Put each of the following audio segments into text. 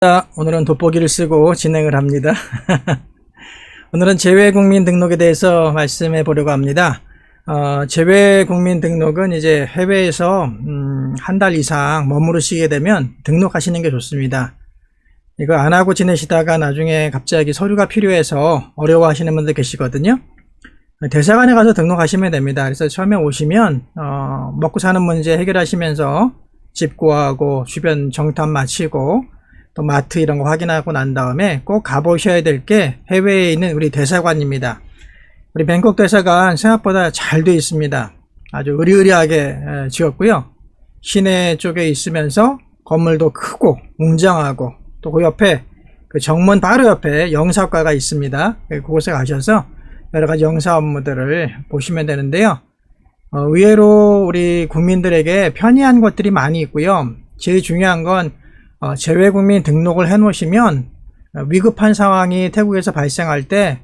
자, 오늘은 돋보기를 쓰고 진행을 합니다. 오늘은 재외국민 등록에 대해서 말씀해 보려고 합니다. 어, 재외국민 등록은 이제 해외에서 음, 한 달 이상 머무르시게 되면 등록하시는 게 좋습니다. 이거 안 하고 지내시다가 나중에 갑자기 서류가 필요해서 어려워하시는 분들 계시거든요. 대사관에 가서 등록하시면 됩니다. 그래서 처음에 오시면 어, 먹고 사는 문제 해결하시면서 집 구하고 주변 정탐 마치고 또 마트 이런 거 확인하고 난 다음에 꼭 가보셔야 될 게 해외에 있는 우리 대사관입니다. 우리 뱅콕 대사관 생각보다 잘 돼 있습니다. 아주 의리의리하게 에, 지었고요. 시내 쪽에 있으면서 건물도 크고 웅장하고 또 그 옆에 그 정문 바로 옆에 영사과가 있습니다. 예, 그곳에 가셔서 여러 가지 영사 업무들을 보시면 되는데요. 어, 의외로 우리 국민들에게 편리한 것들이 많이 있고요. 제일 중요한 건 어, 재외국민 등록을 해 놓으시면 어, 위급한 상황이 태국에서 발생할 때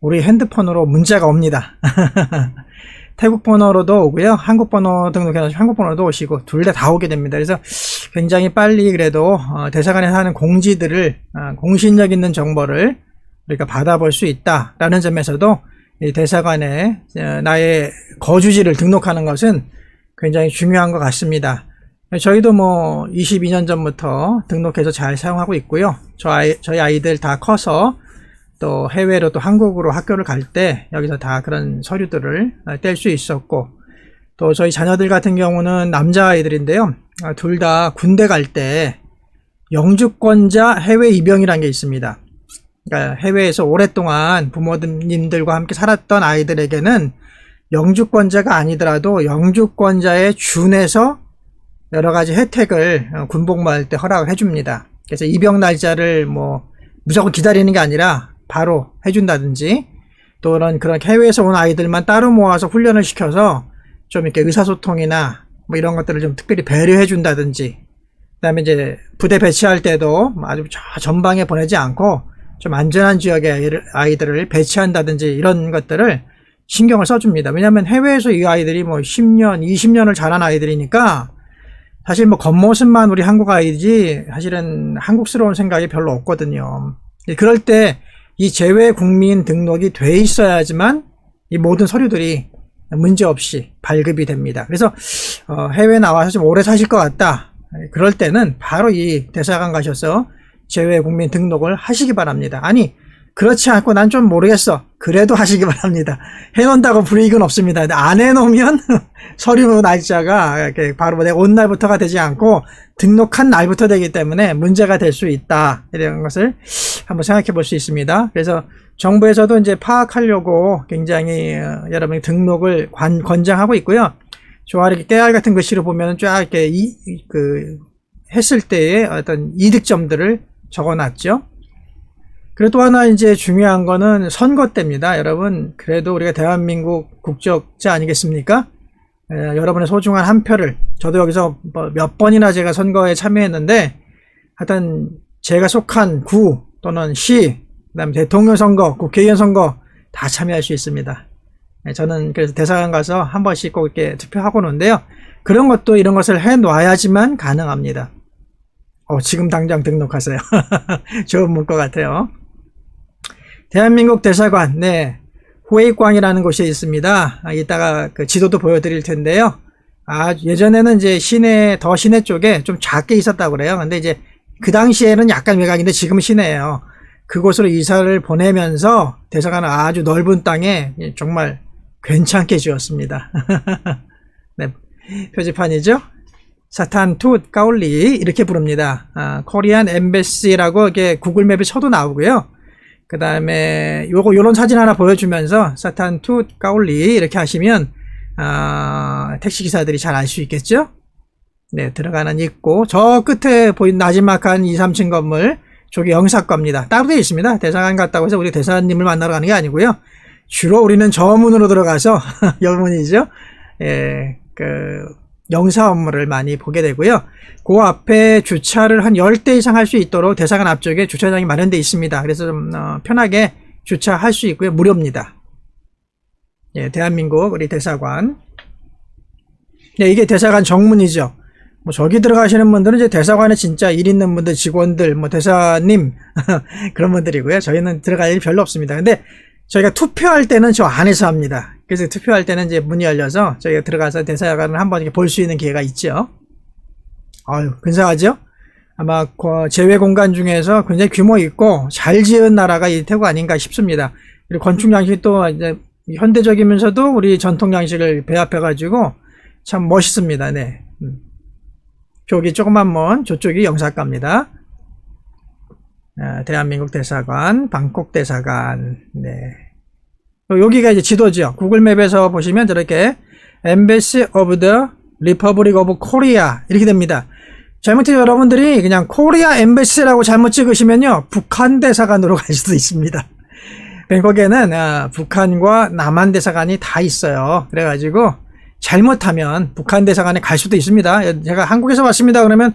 우리 핸드폰으로 문자가 옵니다. 태국 번호로도 오고요. 한국 번호 등록해 놓으시면 한국 번호도 오시고 둘 다 다 오게 됩니다. 그래서 굉장히 빨리 그래도 어, 대사관에서 하는 공지들을 어, 공신력 있는 정보를 우리가 받아볼 수 있다라는 점에서도 이 대사관에 어, 나의 거주지를 등록하는 것은 굉장히 중요한 것 같습니다. 저희도 뭐 22년 전부터 등록해서 잘 사용하고 있고요. 저 아이, 저희 아이들 다 커서 또 해외로 또 한국으로 학교를 갈 때 여기서 다 그런 서류들을 뗄 수 있었고 또 저희 자녀들 같은 경우는 남자아이들인데요. 둘 다 군대 갈 때 영주권자 해외 입영이라는 게 있습니다. 그러니까 해외에서 오랫동안 부모님들과 함께 살았던 아이들에게는 영주권자가 아니더라도 영주권자에 준해서 여러 가지 혜택을 어, 군복무할 때 허락을 해줍니다. 그래서 입영 날짜를 뭐 무조건 기다리는 게 아니라 바로 해준다든지 또는 그런 해외에서 온 아이들만 따로 모아서 훈련을 시켜서 좀 이렇게 의사소통이나 뭐 이런 것들을 좀 특별히 배려해 준다든지 그다음에 이제 부대 배치할 때도 아주 저 전방에 보내지 않고 좀 안전한 지역에 아이들을 배치한다든지 이런 것들을 신경을 써줍니다. 왜냐하면 해외에서 이 아이들이 뭐 10년, 20년을 자란 아이들이니까 사실 뭐 겉모습만 우리 한국 아이지 사실은 한국스러운 생각이 별로 없거든요. 그럴 때이 재외 국민 등록이 돼 있어야지만 이 모든 서류들이 문제 없이 발급이 됩니다. 그래서 어 해외 나와서 좀 오래 사실 것 같다. 그럴 때는 바로 이 대사관 가셔서 재외 국민 등록을 하시기 바랍니다. 아니 그렇지 않고 난 좀 모르겠어. 그래도 하시기 바랍니다. 해놓는다고 불이익은 없습니다. 안 해놓으면 서류 날짜가 이렇게 바로 내가 온 날부터가 되지 않고 등록한 날부터 되기 때문에 문제가 될 수 있다. 이런 것을 한번 생각해 볼 수 있습니다. 그래서 정부에서도 이제 파악하려고 굉장히 어, 여러분이 등록을 관, 권장하고 있고요. 이렇게 깨알 같은 글씨로 보면 쫙 이렇게 이, 그 했을 때의 어떤 이득점들을 적어놨죠. 그리고 또 하나 이제 중요한 거는 선거 때입니다. 여러분, 그래도 우리가 대한민국 국적자 아니겠습니까? 에, 여러분의 소중한 한 표를, 저도 여기서 뭐몇 번이나 제가 선거에 참여했는데, 하여튼 제가 속한 구 또는 시, 그 다음에 대통령 선거, 국회의원 선거 다 참여할 수 있습니다. 에, 저는 그래서 대사관 가서 한 번씩 꼭 이렇게 투표하고 오는데요. 그런 것도 이런 것을 해 놔야지만 가능합니다. 어, 지금 당장 등록하세요. 좋은 문구 같아요. 대한민국 대사관, 네. 후웨이광이라는 곳이 있습니다. 아, 이따가 그 지도도 보여드릴 텐데요. 아, 예전에는 이제 시내, 더 시내 쪽에 좀 작게 있었다고 그래요. 근데 이제 그 당시에는 약간 외곽인데 지금은 시내예요. 그곳으로 이사를 보내면서 대사관은 아주 넓은 땅에 정말 괜찮게 지었습니다. 네, 표지판이죠. 사탄 투 까울리 이렇게 부릅니다. 아, 코리안 엠베시라고 이렇게 구글맵에 쳐도 나오고요. 그 다음에 요거 요런 사진 하나 보여주면서 사탄 투 까올리 이렇게 하시면 아, 택시 기사들이 잘 알 수 있겠죠? 네 들어가는 있고 저 끝에 보인 나지막한 2, 3층 건물 저기 영사과입니다. 따로 되어 있습니다. 대사관 갔다고 해서 우리 대사님을 만나러 가는 게 아니고요. 주로 우리는 저 문으로 들어가서 여문이죠. 예, 그 영사 업무를 많이 보게 되고요. 그 앞에 주차를 한 10대 이상 할 수 있도록 대사관 앞쪽에 주차장이 마련되어 있습니다. 그래서 좀 어, 편하게 주차할 수 있고요. 무료입니다. 예, 대한민국 우리 대사관. 네, 이게 대사관 정문이죠. 뭐 저기 들어가시는 분들은 이제 대사관에 진짜 일 있는 분들, 직원들, 뭐 대사님 그런 분들이고요. 저희는 들어갈 일이 별로 없습니다. 근데 저희가 투표할 때는 저 안에서 합니다. 그래서 투표할 때는 이제 문이 열려서 저희가 들어가서 대사관을 한번 이렇게 볼 수 있는 기회가 있죠. 아유, 근사하죠? 아마 그 제외 공간 중에서 굉장히 규모 있고 잘 지은 나라가 이 태국 아닌가 싶습니다. 그리고 건축 양식이 또 이제 현대적이면서도 우리 전통 양식을 배합해가지고 참 멋있습니다. 네. 음. 저기 조그만 먼 저쪽이 영사과입니다. 아, 대한민국 대사관, 방콕 대사관. 네. 여기가 이제 지도죠. 구글 맵에서 보시면 저렇게 Embassy of the Republic of Korea 이렇게 됩니다. 잘못해 여러분들이 그냥 코리아 엠베시라고 잘못 찍으시면요 북한 대사관으로 갈 수도 있습니다. 뱅콕에는 아, 북한과 남한 대사관이 다 있어요. 그래가지고 잘못하면 북한 대사관에 갈 수도 있습니다. 제가 한국에서 왔습니다. 그러면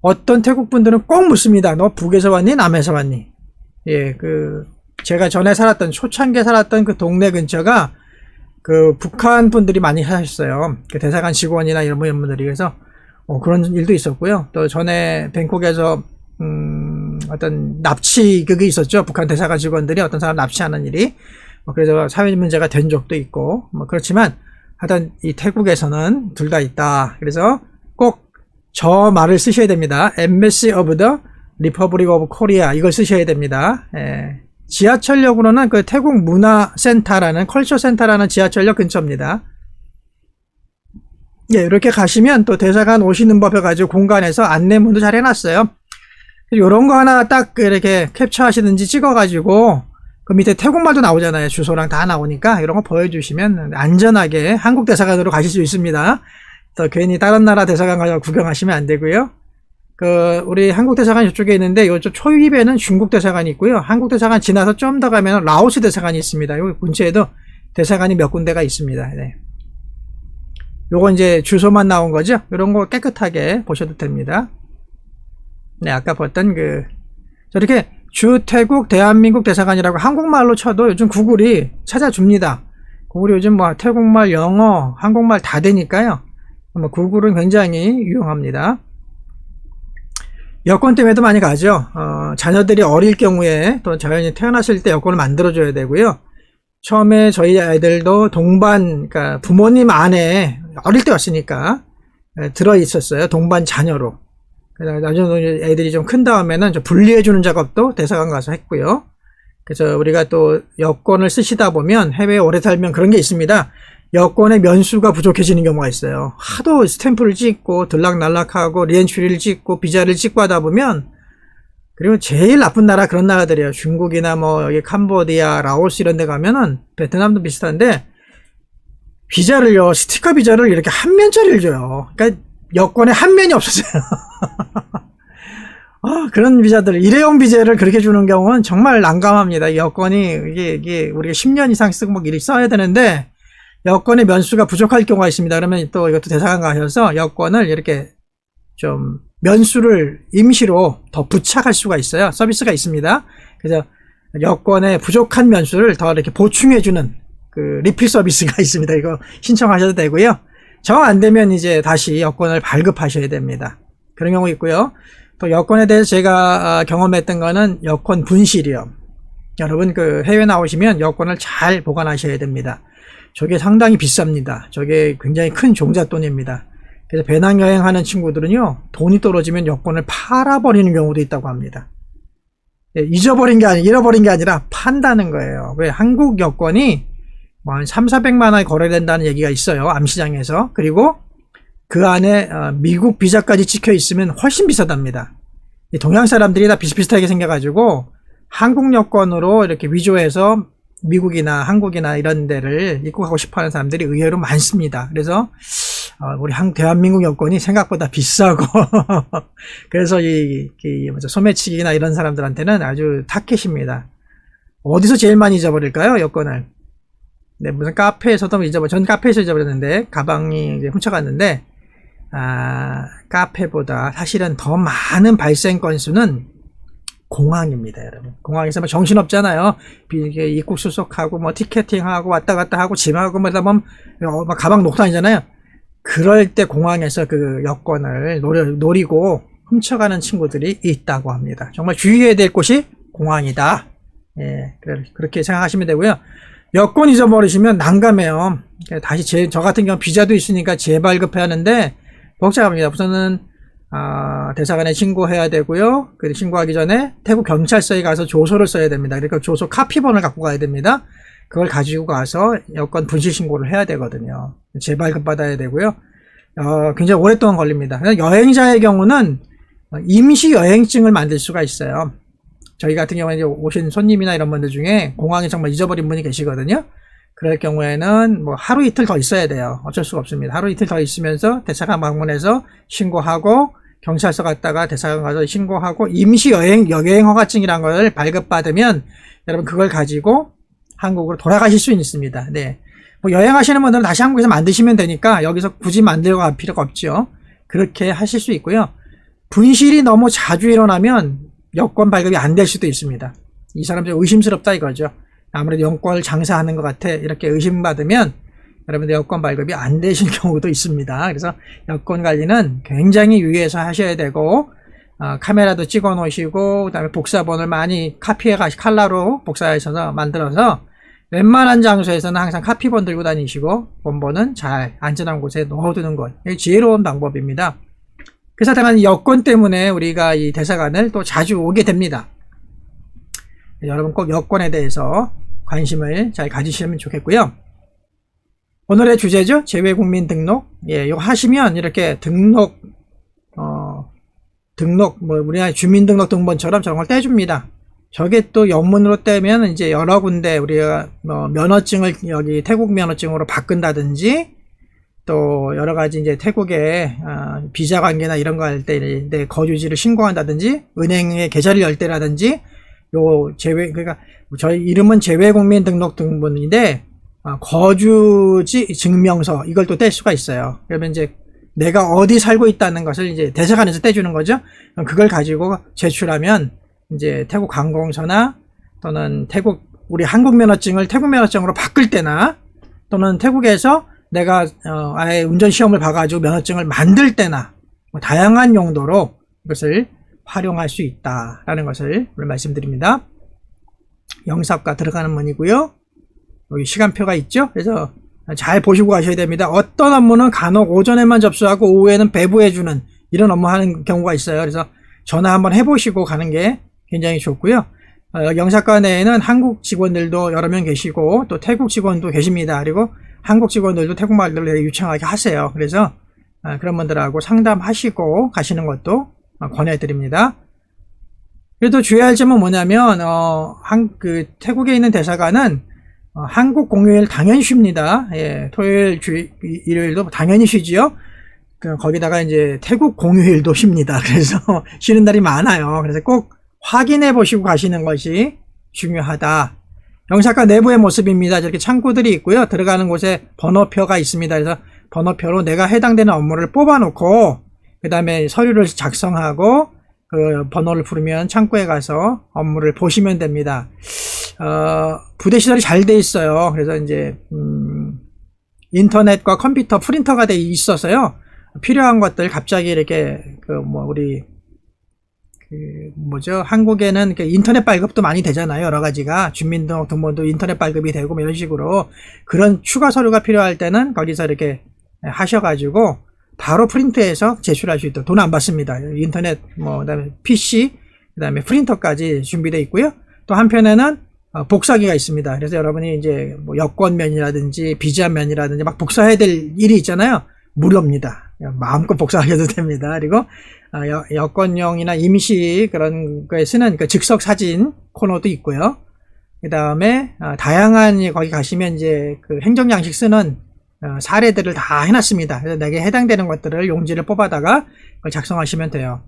어떤 태국 분들은 꼭 묻습니다. 너 북에서 왔니? 남에서 왔니? 예, 그 제가 전에 살았던 초창기에 살았던 그 동네 근처가 그 북한 분들이 많이 사셨어요. 그 대사관 직원이나 이런 분들이 그래서 어, 그런 일도 있었고요. 또 전에 뱅콕에서 음, 어떤 납치 그게 있었죠. 북한 대사관 직원들이 어떤 사람 납치하는 일이 뭐 그래서 사회 문제가 된 적도 있고 뭐 그렇지만 하여튼 이 태국에서는 둘 다 있다. 그래서 꼭 저 말을 쓰셔야 됩니다. Embassy of the Republic of Korea 이걸 쓰셔야 됩니다. 예. 지하철역으로는 그 태국 문화센터라는 컬처 센터라는 지하철역 근처입니다. 예, 이렇게 가시면 또 대사관 오시는 법에 가지고 공간에서 안내문도 잘 해놨어요. 이런 거 하나 딱 이렇게 캡처하시든지 찍어가지고 그 밑에 태국말도 나오잖아요. 주소랑 다 나오니까 이런 거 보여주시면 안전하게 한국 대사관으로 가실 수 있습니다. 또 괜히 다른 나라 대사관 가서 구경하시면 안 되고요. 그 우리 한국 대사관 이쪽에 있는데 이쪽 초입에는 중국 대사관이 있고요. 한국 대사관 지나서 좀 더 가면 라오스 대사관이 있습니다. 이 근처에도 대사관이 몇 군데가 있습니다. 네. 요거 이제 주소만 나온 거죠. 이런 거 깨끗하게 보셔도 됩니다. 네, 아까 봤던 그 저렇게 주태국 대한민국 대사관이라고 한국말로 쳐도 요즘 구글이 찾아줍니다. 구글이 요즘 뭐 태국말, 영어, 한국말 다 되니까요. 뭐 구글은 굉장히 유용합니다. 여권 때문에도 많이 가죠. 어, 자녀들이 어릴 경우에 또 자연히 태어났을 때 여권을 만들어줘야 되고요. 처음에 저희 아이들도 동반, 그러니까 부모님 안에 어릴 때였으니까 들어 있었어요. 동반 자녀로. 나중에 애들이 좀 큰 다음에는 좀 분리해주는 작업도 대사관 가서 했고요. 그래서 우리가 또 여권을 쓰시다 보면 해외에 오래 살면 그런 게 있습니다. 여권의 면수가 부족해지는 경우가 있어요. 하도 스탬프를 찍고 들락날락하고 리엔츄리를 찍고 비자를 찍고 하다 보면 그리고 제일 나쁜 나라 그런 나라들이에요. 중국이나 뭐 여기 캄보디아, 라오스 이런 데 가면은 베트남도 비슷한데 비자를요. 스티커 비자를 이렇게 한 면짜리를 줘요. 그러니까 여권에 한 면이 없어져요. 아, 그런 비자들 일회용 비자를 그렇게 주는 경우는 정말 난감합니다. 여권이 이게 이게 우리가 10년 이상 쓰고 막 이렇게 써야 되는데 여권의 면수가 부족할 경우가 있습니다. 그러면 또 이것도 대사관 가셔서 여권을 이렇게 좀 면수를 임시로 더 부착할 수가 있어요. 서비스가 있습니다. 그래서 여권의 부족한 면수를 더 이렇게 보충해주는 그 리필 서비스가 있습니다. 이거 신청하셔도 되고요. 정 안 되면 이제 다시 여권을 발급하셔야 됩니다. 그런 경우 있고요. 또 여권에 대해서 제가 아, 경험했던 거는 여권 분실이요. 여러분 그 해외 나오시면 여권을 잘 보관하셔야 됩니다. 저게 상당히 비쌉니다. 저게 굉장히 큰 종잣돈입니다. 그래서 배낭여행 하는 친구들은요, 돈이 떨어지면 여권을 팔아버리는 경우도 있다고 합니다. 예, 잊어버린 게 아니, 잃어버린 게 아니라 판다는 거예요. 왜 한국 여권이 뭐한 3, 400만 원에 거래된다는 얘기가 있어요. 암시장에서. 그리고 그 안에 어, 미국 비자까지 찍혀 있으면 훨씬 비싸답니다. 동양 사람들이 다 비슷비슷하게 생겨가지고 한국 여권으로 이렇게 위조해서 미국이나 한국이나 이런 데를 입국하고 싶어 하는 사람들이 의외로 많습니다. 그래서 어, 우리 한 대한민국 여권이 생각보다 비싸고 그래서 이, 이 소매치기나 이런 사람들한테는 아주 타켓입니다. 어디서 제일 많이 잊어버릴까요? 여권을. 네, 무슨 카페에서도 잊어버, 전 카페에서 잊어버렸는데 가방이 훔쳐갔는데 아, 카페보다 사실은 더 많은 발생 건수는 공항입니다, 여러분. 공항에서 막 정신 없잖아요. 이게 입국 수속하고 뭐 티켓팅하고 왔다 갔다 하고 짐하고 뭐다 막 가방 놓고 다니잖아요. 그럴 때 공항에서 그 여권을 노려, 노리고 훔쳐가는 친구들이 있다고 합니다. 정말 주의해야 될 곳이 공항이다. 예, 그렇게 생각하시면 되고요. 여권 잊어버리시면 난감해요. 다시 재, 저 같은 경우 비자도 있으니까 재발급해야 하는데 복잡합니다. 우선은 아, 대사관에 신고해야 되고요. 그리고 신고하기 전에 태국 경찰서에 가서 조서를 써야 됩니다. 그러니까 조서 카피본을 갖고 가야 됩니다. 그걸 가지고 가서 여권 분실 신고를 해야 되거든요. 재발급 받아야 되고요. 어, 굉장히 오랫동안 걸립니다. 여행자의 경우는 임시 여행증을 만들 수가 있어요. 저희 같은 경우에 이제 오신 손님이나 이런 분들 중에 공항에 정말 잊어버린 분이 계시거든요. 그럴 경우에는 뭐 하루 이틀 더 있어야 돼요. 어쩔 수가 없습니다. 하루 이틀 더 있으면서 대사관 방문해서 신고하고 경찰서 갔다가 대사관 가서 신고하고 임시 여행 여행 허가증이란 걸 발급받으면 여러분 그걸 가지고 한국으로 돌아가실 수 있습니다. 네. 뭐 여행하시는 분들은 다시 한국에서 만드시면 되니까 여기서 굳이 만들고 갈 필요가 없죠. 그렇게 하실 수 있고요. 분실이 너무 자주 일어나면 여권 발급이 안 될 수도 있습니다. 이 사람 좀 의심스럽다 이거죠. 아무래도 여권을 장사하는 것 같아 이렇게 의심받으면 여러분들 여권 발급이 안 되실 경우도 있습니다. 그래서 여권 관리는 굉장히 유의해서 하셔야 되고 어, 카메라도 찍어 놓으시고 그다음에 복사본을 많이 카피해 가시 칼라로 복사하셔서 만들어서 웬만한 장소에서는 항상 카피본 들고 다니시고 본본은 잘 안전한 곳에 넣어두는 것. 이게 지혜로운 방법입니다. 그래서 다만 여권 때문에 우리가 이 대사관을 또 자주 오게 됩니다. 여러분 꼭 여권에 대해서 관심을 잘 가지시면 좋겠고요. 오늘의 주제죠. 재외국민 등록. 예, 이거 하시면 이렇게 등록, 어, 등록, 뭐, 우리나라 주민등록 등본처럼 저런 걸 떼줍니다. 저게 또 영문으로 떼면 이제 여러 군데 우리가 뭐 면허증을 여기 태국 면허증으로 바꾼다든지 또 여러 가지 이제 태국의 어, 비자 관계나 이런 거 할 때 내 거주지를 신고한다든지 은행에 계좌를 열 때라든지 요 제외 그러니까 저희 이름은 재외국민 등록 등본인데 어, 거주지 증명서 이걸 또 뗄 수가 있어요. 그러면 이제 내가 어디 살고 있다는 것을 이제 대사관에서 떼주는 거죠. 그걸 가지고 제출하면 이제 태국 관공서나 또는 태국 우리 한국 면허증을 태국 면허증으로 바꿀 때나 또는 태국에서 내가 어, 아예 운전 시험을 봐가지고 면허증을 만들 때나 뭐 다양한 용도로 이것을 활용할 수 있다라는 것을 오늘 말씀드립니다. 영사과 들어가는 문이고요. 여기 시간표가 있죠. 그래서 잘 보시고 가셔야 됩니다. 어떤 업무는 간혹 오전에만 접수하고 오후에는 배부해주는 이런 업무 하는 경우가 있어요. 그래서 전화 한번 해보시고 가는 게 굉장히 좋고요. 어, 영사과 내에는 한국 직원들도 여러 명 계시고 또 태국 직원도 계십니다. 그리고 한국 직원들도 태국 말들을 되게 유창하게 하세요. 그래서 어, 그런 분들하고 상담하시고 가시는 것도 어, 권해드립니다. 그래도 주의할 점은 뭐냐면 어, 한, 그 태국에 있는 대사관은 어, 한국 공휴일 당연히 쉽니다. 예, 토요일, 주, 일- 일요일도 당연히 쉬지요. 그, 거기다가 이제 태국 공휴일도 쉽니다. 그래서 쉬는 날이 많아요. 그래서 꼭 확인해 보시고 가시는 것이 중요하다. 영사과 내부의 모습입니다. 이렇게 창구들이 있고요. 들어가는 곳에 번호표가 있습니다. 그래서 번호표로 내가 해당되는 업무를 뽑아놓고 그 다음에 서류를 작성하고 그 번호를 부르면 창구에 가서 업무를 보시면 됩니다. 어, 부대 시설이 잘 돼 있어요. 그래서 이제 음, 인터넷과 컴퓨터 프린터가 돼 있어서요. 필요한 것들 갑자기 이렇게 그 뭐 우리 그 뭐죠? 한국에는 그 인터넷 발급도 많이 되잖아요. 여러 가지가 주민등록 등본도 인터넷 발급이 되고 뭐 이런 식으로 그런 추가 서류가 필요할 때는 거기서 이렇게 하셔가지고 바로 프린트해서 제출할 수 있도록 돈 안 받습니다. 인터넷 뭐 그다음에 PC 그다음에 프린터까지 준비되어 있고요. 또 한편에는 어, 복사기가 있습니다. 그래서 여러분이 이제 뭐 여권면이라든지 비자면이라든지 막 복사해야 될 일이 있잖아요. 무료입니다. 마음껏 복사하셔도 됩니다. 그리고 어, 여, 여권용이나 임시 그런 거에 쓰는 그 즉석 사진 코너도 있고요. 그 다음에 다양한 거기 가시면 이제 그 행정 양식 쓰는 어, 사례들을 다 해놨습니다. 그래서 내게 해당되는 것들을 용지를 뽑아다가 작성하시면 돼요.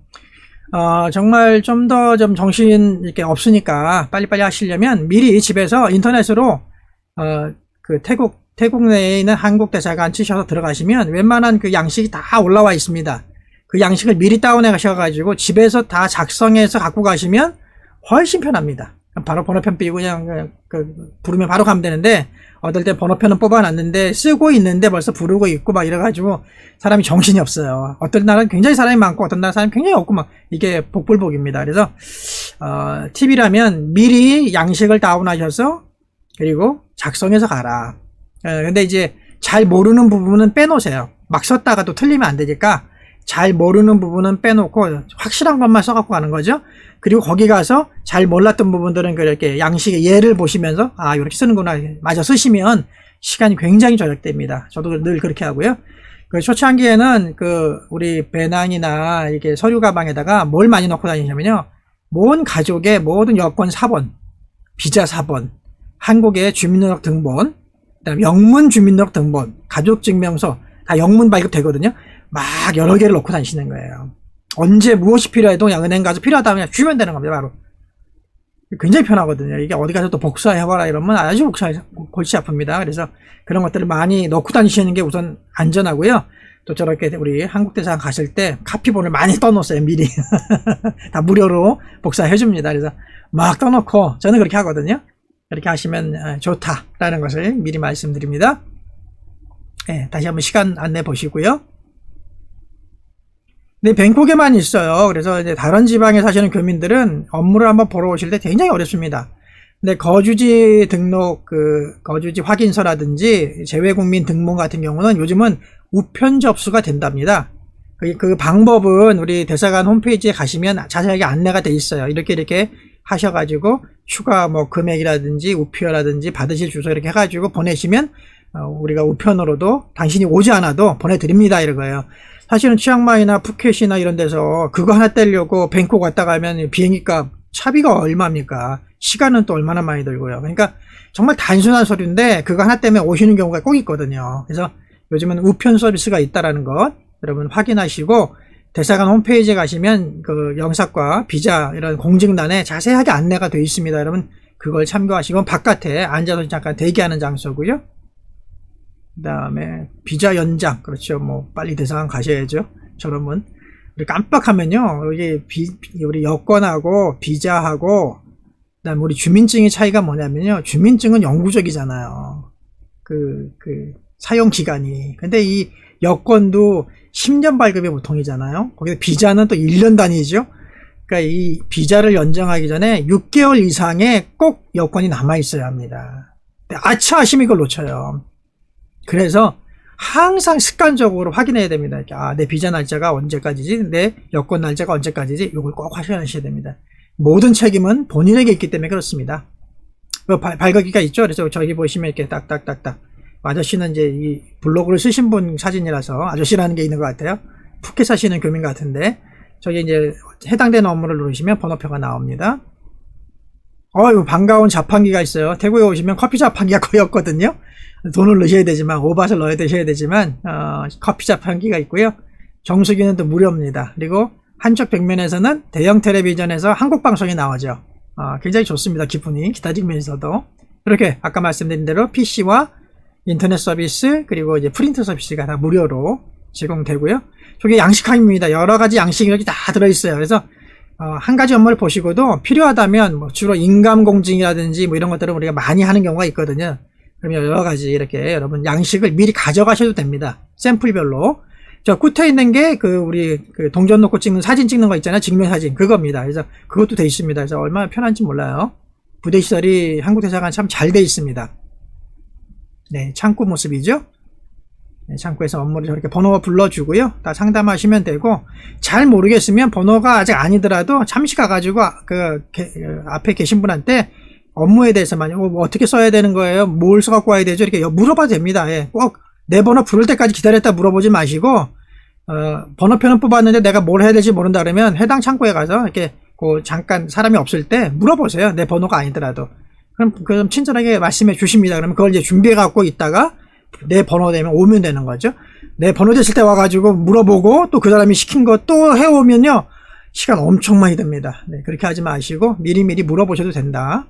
어, 정말 좀더좀 정신 이렇게 없으니까 빨리빨리 하시려면 미리 집에서 인터넷으로 어, 그 태국 태국 내에 있는 한국 대사관 치셔서 들어가시면 웬만한 그 양식이 다 올라와 있습니다. 그 양식을 미리 다운해 가셔가지고 집에서 다 작성해서 갖고 가시면 훨씬 편합니다. 바로 번호편 삐고 그냥 그, 그 부르면 바로 가면 되는데 어떨 때 번호편은 뽑아놨는데 쓰고 있는데 벌써 부르고 있고 막 이래가지고 사람이 정신이 없어요. 어떤 날은 굉장히 사람이 많고 어떤 날은 사람이 굉장히 없고 막 이게 복불복입니다. 그래서 어, 팁이라면 미리 양식을 다운하셔서 그리고 작성해서 가라. 예, 근데 이제 잘 모르는 부분은 빼놓으세요. 막 썼다가 또 틀리면 안 되니까 잘 모르는 부분은 빼놓고 확실한 것만 써갖고 가는 거죠. 그리고 거기 가서 잘 몰랐던 부분들은 그렇게 양식의 예를 보시면서 아 이렇게 쓰는구나 마저 쓰시면 시간이 굉장히 절약됩니다. 저도 늘 그렇게 하고요. 그 초창기에는 그 우리 배낭이나 이렇게 서류 가방에다가 뭘 많이 넣고 다니냐면요. 모든 가족의 모든 여권 4번, 비자 4번, 한국의 주민등록 등본, 그다음에 영문 주민등록 등본, 가족 증명서 다 영문 발급되거든요. 막 여러 개를 넣고 다니시는 거예요. 언제 무엇이 필요해도 그냥 은행 가서 필요하다 그냥 주면 되는 겁니다. 바로. 굉장히 편하거든요. 이게 어디 가서 또 복사해봐라 이러면 아주 복사 골치 아픕니다. 그래서 그런 것들을 많이 넣고 다니시는 게 우선 안전하고요. 또 저렇게 우리 한국대사관 가실 때 카피본을 많이 떠놓으세요. 미리 다 무료로 복사해줍니다. 그래서 막 떠놓고 저는 그렇게 하거든요. 그렇게 하시면 어, 좋다라는 것을 미리 말씀드립니다. 네, 다시 한번 시간 안내 보시고요. 네, 뱅콕에만 있어요. 그래서 이제 다른 지방에 사시는 교민들은 업무를 한번 보러 오실 때 굉장히 어렵습니다. 근데 거주지 등록, 그, 거주지 확인서라든지 재외국민 등본 같은 경우는 요즘은 우편 접수가 된답니다. 그, 그 방법은 우리 대사관 홈페이지에 가시면 자세하게 안내가 돼 있어요. 이렇게 이렇게 하셔가지고 추가 뭐 금액이라든지 우표라든지 받으실 주소 이렇게 해가지고 보내시면 어, 우리가 우편으로도 당신이 오지 않아도 보내드립니다. 이러거예요. 사실은 치앙마이나 푸켓이나 이런 데서 그거 하나 떼려고 뱅콕 왔다 가면 비행기값 차비가 얼마입니까? 시간은 또 얼마나 많이 들고요. 그러니까 정말 단순한 서류인데 그거 하나 때문에 오시는 경우가 꼭 있거든요. 그래서 요즘은 우편 서비스가 있다라는 것 여러분 확인하시고 대사관 홈페이지에 가시면 그 영사과 비자 이런 공증란에 자세하게 안내가 되어 있습니다. 여러분 그걸 참고하시고 바깥에 앉아서 잠깐 대기하는 장소고요. 그 다음에 비자 연장. 그렇죠. 뭐 빨리 대사관 가셔야죠. 저러면 우리 깜빡하면요. 이게 비, 우리 여권하고 비자하고 그다음 우리 주민증의 차이가 뭐냐면요. 주민증은 영구적이잖아요. 그, 그 사용 기간이. 근데 이 여권도 10년 발급이 보통이잖아요. 거기서 비자는 또 1년 단위죠. 그러니까 이 비자를 연장하기 전에 6개월 이상의 꼭 여권이 남아 있어야 합니다. 아차 하시면 이걸 놓쳐요 그래서 항상 습관적으로 확인해야 됩니다. 아, 내 비자 날짜가 언제까지지? 내 여권 날짜가 언제까지지? 이걸 꼭 확인하셔야 됩니다. 모든 책임은 본인에게 있기 때문에 그렇습니다. 그 발급기가 있죠. 그래서 저기 보시면 이렇게 딱딱딱딱. 아저씨는 이제 이 블로그를 쓰신 분 사진이라서 아저씨라는 게 있는 것 같아요. 푸켓 사시는 교민 같은데 저기 이제 해당되는 업무를 누르시면 번호표가 나옵니다. 어유 반가운 자판기가 있어요. 태국에 오시면 커피 자판기가 거의 없거든요. 돈을 넣으셔야 되지만 오밭을 넣어야 되셔야 되지만 어, 커피 자판기가 있고요. 정수기는 또 무료입니다. 그리고 한쪽 벽면에서는 대형 텔레비전에서 한국 방송이 나오죠. 어, 굉장히 좋습니다. 기분이 기다리면서도 이렇게 아까 말씀드린 대로 PC와 인터넷 서비스 그리고 이제 프린트 서비스가 다 무료로 제공되고요. 저게 양식함입니다. 여러 가지 양식이 이렇게 다 들어있어요. 그래서 어, 한 가지 업무를 보시고도 필요하다면 뭐 주로 인감공증이라든지 뭐 이런 것들을 우리가 많이 하는 경우가 있거든요. 그러면 여러 가지 이렇게 여러분 양식을 미리 가져가셔도 됩니다. 샘플별로. 저 끝에 있는 게 그 우리 그 동전 놓고 찍는 사진 찍는 거 있잖아요. 증명 사진. 그겁니다. 그래서 그것도 돼 있습니다. 그래서 얼마나 편한지 몰라요. 부대 시설이 한국 대사관 참 잘 돼 있습니다. 네, 창구 모습이죠. 네, 창구에서 업무를 저렇게 번호 불러주고요. 다 상담하시면 되고 잘 모르겠으면 번호가 아직 아니더라도 잠시 가가지고 그, 그 앞에 계신 분한테 업무에 대해서만 요뭐 어떻게 써야 되는 거예요? 뭘 써갖고 와야 되죠? 이렇게 물어봐도 됩니다. 예. 꼭내 번호 부를 때까지 기다렸다 물어보지 마시고 어, 번호표는 뽑았는데 내가 뭘 해야 될지 모른다 그러면 해당 창구에 가서 이렇게 그 잠깐 사람이 없을 때 물어보세요. 내 번호가 아니더라도. 그럼 그럼 친절하게 말씀해 주십니다. 그러면 그걸 이제 준비해 갖고 있다가 내 번호 되면 오면 되는 거죠. 내 번호 됐을 때 와가지고 물어보고 또 그 사람이 시킨 거 또 해오면요 시간 엄청 많이 듭니다. 네, 그렇게 하지 마시고 미리미리 물어보셔도 된다.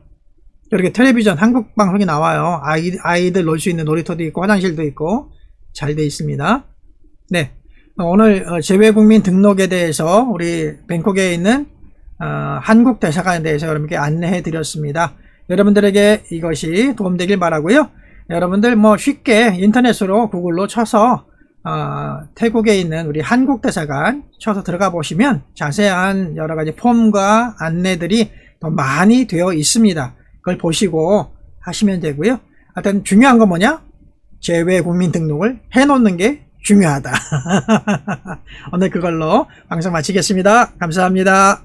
이렇게 텔레비전 한국 방송이 나와요. 아이, 아이들 놀 수 있는 놀이터도 있고 화장실도 있고 잘 돼 있습니다. 네. 오늘 어, 재외국민 등록에 대해서 우리 뱅콕에 있는 어, 한국 대사관에 대해서 여러분께 안내해 드렸습니다. 여러분들에게 이것이 도움되길 바라고요. 여러분들 뭐 쉽게 인터넷으로 구글로 쳐서 어, 태국에 있는 우리 한국 대사관 쳐서 들어가 보시면 자세한 여러 가지 폼과 안내들이 더 많이 되어 있습니다. 그걸 보시고 하시면 되고요. 하여튼 중요한 건 뭐냐? 재외 국민 등록을 해 놓는 게 중요하다. 오늘 그걸로 방송 마치겠습니다. 감사합니다.